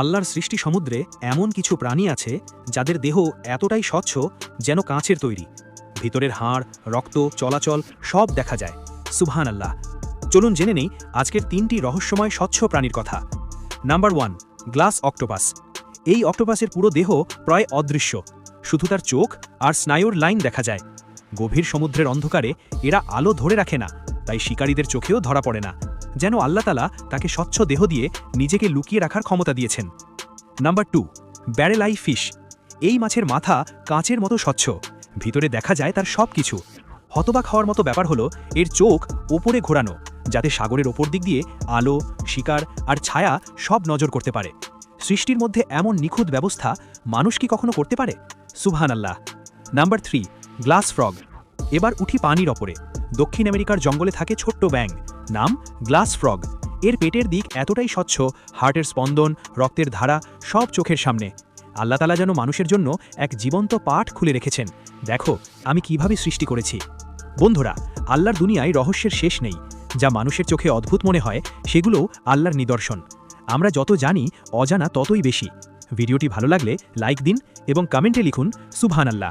আল্লাহর সৃষ্টি সমুদ্রে এমন কিছু প্রাণী আছে যাদের দেহ এতটাই স্বচ্ছ যেন কাঁচের তৈরি। ভিতরের হাড়, রক্ত, চলাচল সব দেখা যায়। সুবহান আল্লাহ চলুন জেনে নেই আজকের তিনটি রহস্যময় স্বচ্ছ প্রাণীর কথা। Number one, glass octopus. এই অক্টোপাসের পুরো দেহ প্রায় অদৃশ্য। শুধু তার চোখ আর স্নায়ুর লাইন দেখা যায়। গভীর সমুদ্রের অন্ধকারে এরা আলো ধরে রাখে না, তাই শিকারীদের চোখেও ধরা পড়ে না। যেন আল্লাহতালা তাকে স্বচ্ছ দেহ দিয়ে নিজেকে লুকিয়ে রাখার ক্ষমতা দিয়েছেন। Number two barreleye fish. এই মাছের মাথা কাঁচের মতো স্বচ্ছ। ভিতরে দেখা যায় তার সব কিছু হতবাক হওয়ার মতো ব্যাপার হলো, এর চোখ ওপরে ঘোরানো, যাতে সাগরের ওপর দিক দিয়ে আলো, শিকার আর ছায়া সব নজর করতে পারে। সৃষ্টির মধ্যে এমন নিখুঁত ব্যবস্থা মানুষ কি কখনো করতে পারে? সুবহান আল্লাহ নাম্বার থ্রি, গ্লাস ফ্রগ। এবার উঠি পানির ওপরে। দক্ষিণ আমেরিকার জঙ্গলে থাকে ছোট্ট ব্যাং নাম গ্লাস ফ্রগ। এর পেটের দিক এতটাই স্বচ্ছ, হার্টের স্পন্দন, রক্তের ধারা সব চোখের সামনে। আল্লাহ তালা যেন মানুষের জন্য এক জীবন্ত পাঠ খুলে রেখেছেন। দেখো, আমি কীভাবে সৃষ্টি করেছি। বন্ধুরা, আল্লাহর দুনিয়ায় রহস্যের শেষ নেই। যা মানুষের চোখে অদ্ভুত মনে হয়, সেগুলোও আল্লাহর নিদর্শন। আমরা যত জানি, অজানা ততই বেশি। ভিডিওটি ভালো লাগলে লাইক দিন এবং কমেন্টে লিখুন সুবহান আল্লাহ